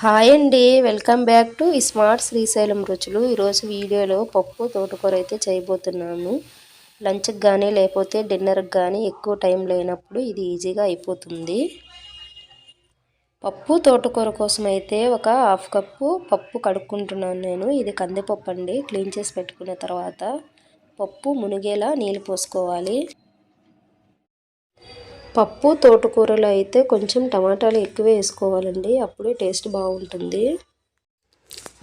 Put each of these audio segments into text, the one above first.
Hi అండి welcome back to smart Srisailam రుచులు. ఈరోజు వీడియోలో పప్పు తోటకూర అయితే చేయబోతున్నాము. లంచ్కి కానీ లేకపోతే డిన్నర్కి కానీ ఎక్కువ టైం లేనప్పుడు ఇది ఈజీగా అయిపోతుంది. పప్పు తోటకూర కోసం అయితే ఒక హాఫ్ కప్పు పప్పు కడుక్కుంటున్నాను నేను. ఇది కందిపప్పు అండి. క్లీన్ చేసి పెట్టుకున్న తర్వాత పప్పు మునిగేలా నీళ్ళు పోసుకోవాలి. పప్పు తోటకూరలో అయితే కొంచెం టమాటాలు ఎక్కువ వేసుకోవాలండి. అప్పుడే టేస్ట్ బాగుంటుంది.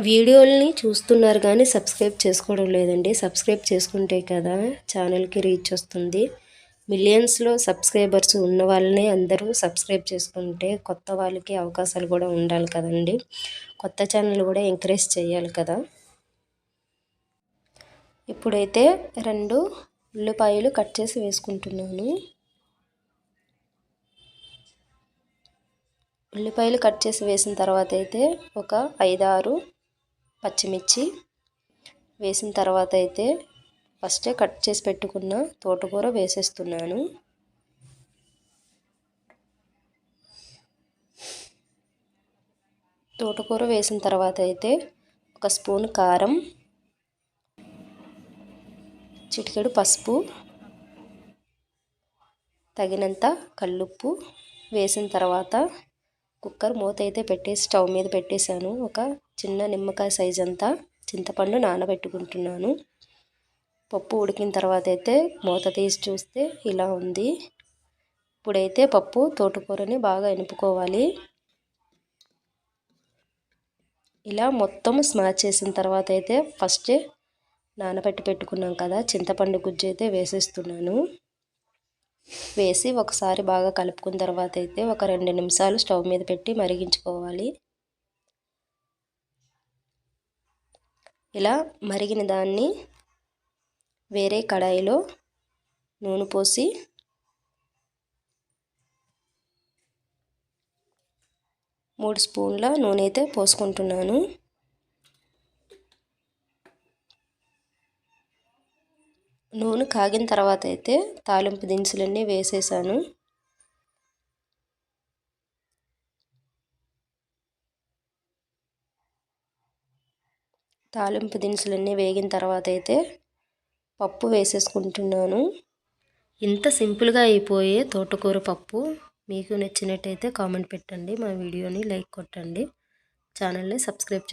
వీడియోల్ని చూస్తున్నారు కానీ సబ్స్క్రైబ్ చేసుకోవడం లేదండి. సబ్స్క్రైబ్ చేసుకుంటే కదా ఛానల్కి రీచ్ వస్తుంది. మిలియన్స్లో సబ్స్క్రైబర్స్ ఉన్న వాళ్ళనే అందరూ సబ్స్క్రైబ్ చేసుకుంటే కొత్త వాళ్ళకి అవకాశాలు కూడా ఉండాలి కదండి. కొత్త ఛానల్ కూడా ఎంకరేజ్ చేయాలి కదా. ఇప్పుడైతే రెండు ఉల్లిపాయలు కట్ చేసి వేసుకుంటున్నాను. ఉల్లిపాయలు కట్ చేసి వేసిన తర్వాత అయితే ఒక ఐదారు పచ్చిమిర్చి వేసిన తర్వాత అయితే ఫస్టే కట్ చేసి పెట్టుకున్న తోటకూర వేసేస్తున్నాను. తోటకూర వేసిన తర్వాత అయితే ఒక స్పూన్ కారం చిటికెడు పసుపు తగినంత కల్లుప్పు వేసిన తర్వాత కుక్కర్ మూత అయితే పెట్టేసి స్టవ్ మీద పెట్టేశాను. ఒక చిన్న నిమ్మకాయ సైజ్ అంతా చింతపండు నానబెట్టుకుంటున్నాను. పప్పు ఉడికిన తర్వాత అయితే మూత తీసి చూస్తే ఇలా ఉంది. ఇప్పుడైతే పప్పు తోటకూరని బాగా ఎనుపుకోవాలి. ఇలా మొత్తం స్మాచ్ చేసిన తర్వాత అయితే ఫస్టే నానబెట్టి పెట్టుకున్నాం కదా చింతపండు గుజ్జు అయితే వేసేస్తున్నాను. వేసి ఒకసారి బాగా కలుపుకున్న తర్వాత అయితే ఒక రెండు నిమిషాలు స్టవ్ మీద పెట్టి మరిగించుకోవాలి. ఇలా మరిగిన దాన్ని వేరే కడాయిలో నూనె పోసి మూడు స్పూన్ల నూనె అయితే పోసుకుంటున్నాను. నూనె కాగిన తర్వాత అయితే తాలింపు దినుసులన్నీ వేసేసాను. తాలింపు దినుసులన్నీ వేగిన తర్వాత అయితే పప్పు వేసేసుకుంటున్నాను. ఇంత సింపుల్గా అయిపోయే తోటకూర పప్పు మీకు నచ్చినట్టయితే కామెంట్ పెట్టండి మా వీడియోని లైక్ కొట్టండి ఛానల్ని సబ్స్క్రైబ్